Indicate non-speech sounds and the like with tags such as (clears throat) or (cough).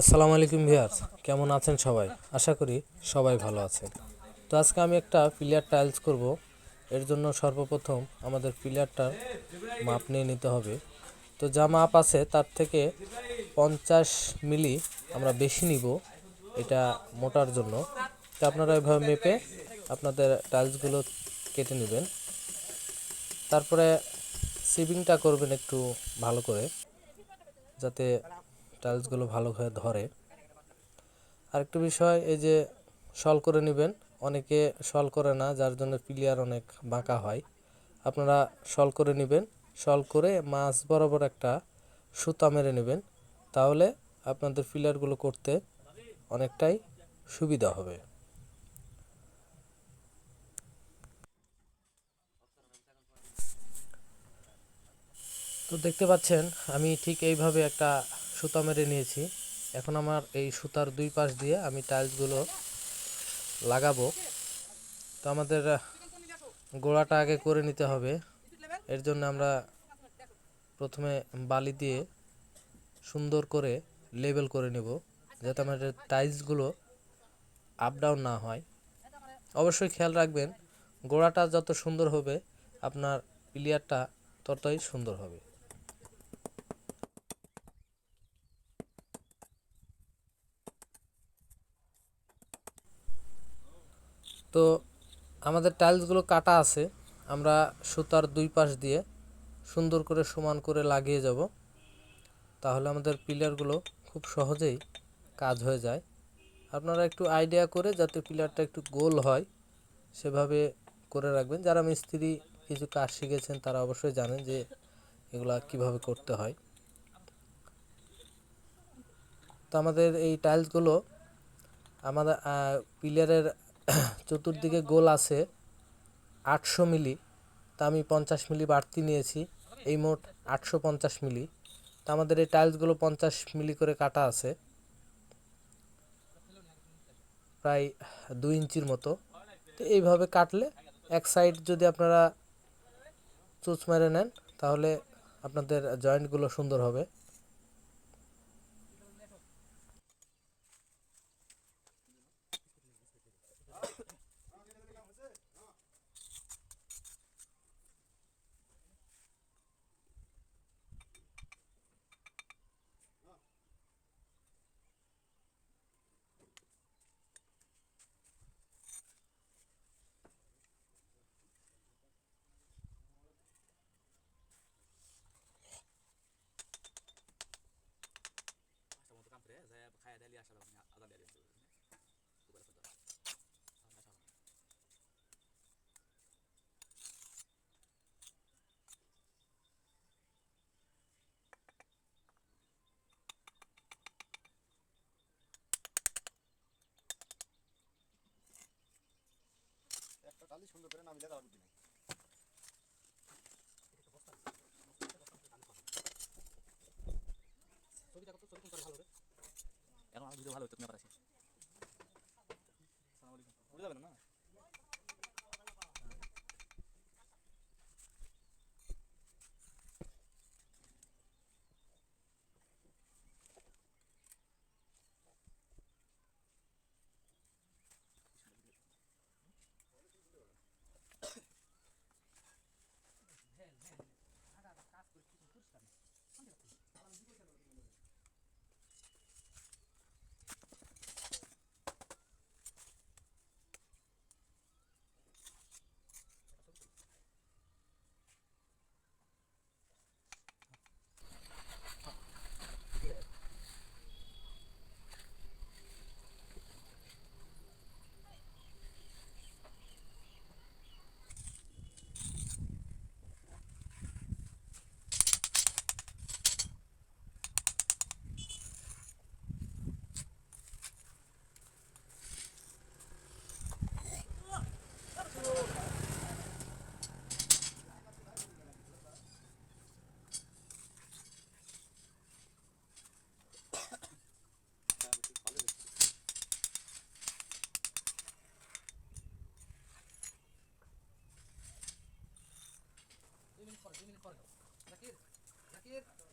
আসসালামু আলাইকুম ভিউয়ার্স, কেমন আছেন সবাই? আশা করি সবাই ভালো আছেন। তো আজকে আমি একটা পিলিয়ার টাইলস করব। এর জন্য সর্বপ্রথম আমাদের পিলিয়ারটার মাপ নিয়ে নিতে হবে। তো যা মাপ আছে তার থেকে পঞ্চাশ মিলি আমরা বেশি নিব এটা মোটার জন্য। তো আপনারা এভাবে মেপে আপনাদের টাইলসগুলো কেটে নেবেন। তারপরে সিভিংটা করবেন একটু ভালো করে, যাতে টাইলসগুলো ভালো হয়ে ধরে। আরেকটা বিষয়, এই যে সল করে নেবেন, অনেকে সল করে না, যার জন্য পিলিয়ার অনেক বাঁকা হয়। আপনারা সল করে নেবেন সল করে মাছ বরাবর একটা সুতা মেরে নেবেন, তাহলে আপনাদের পিলারগুলো করতে অনেকটাই সুবিধা হবে। তো দেখতে পাচ্ছেন, আমি ঠিক এইভাবে একটা সুতা মেরে নিয়েছি। এখন আমার এই সুতার দুই পাশ দিয়ে আমি টাইলসগুলো লাগাবো। তো আমাদের গোড়াটা আগে করে নিতে হবে। এর জন্য আমরা প্রথমে বালি দিয়ে সুন্দর করে লেবেল করে নেব, যাতে আমাদের টাইলসগুলো আপ ডাউন না হয়। অবশ্যই খেয়াল রাখবেন, গোড়াটা যত সুন্দর হবে, আপনার প্লেয়ারটা ততই সুন্দর হবে। তো আমাদের টাইলসগুলো কাটা আছে, আমরা সুতার দুই পাশ দিয়ে সুন্দর করে সমান করে লাগিয়ে যাব। তাহলে আমাদের পিলারগুলো খুব সহজেই কাজ হয়ে যায়। আপনারা একটু আইডিয়া করে যাতে পিলারটা একটু গোল হয়, সেভাবে করে রাখবেন। যারা মিস্ত্রি কিছু কাজ শিখেছেন, তারা অবশ্যই জানেন যে এগুলা কীভাবে করতে হয়। তো আমাদের এই টাইলসগুলো আমাদের পিলারের (clears throat) চতুর্দিকে গোল আছে। আটশো মিলি। তা আমি পঞ্চাশ মিলি বাড়তি নিয়েছি। এই মোট আটশো পঞ্চাশ মিলি। তা আমাদের এই টাইলসগুলো পঞ্চাশ মিলি করে কাটা আছে। প্রায় দুই ইঞ্চির মতো। তো এইভাবে কাটলে এক সাইড যদি আপনারা চুচ মেরে নেন, তাহলে আপনাদের জয়েন্টগুলো সুন্দর হবে। একটা টালি সুন্দর করে নামিলে তার বুদ্ধি ভিডিও ভালো হতো তুমি আবার আসি। উড়ে যাবে না? যে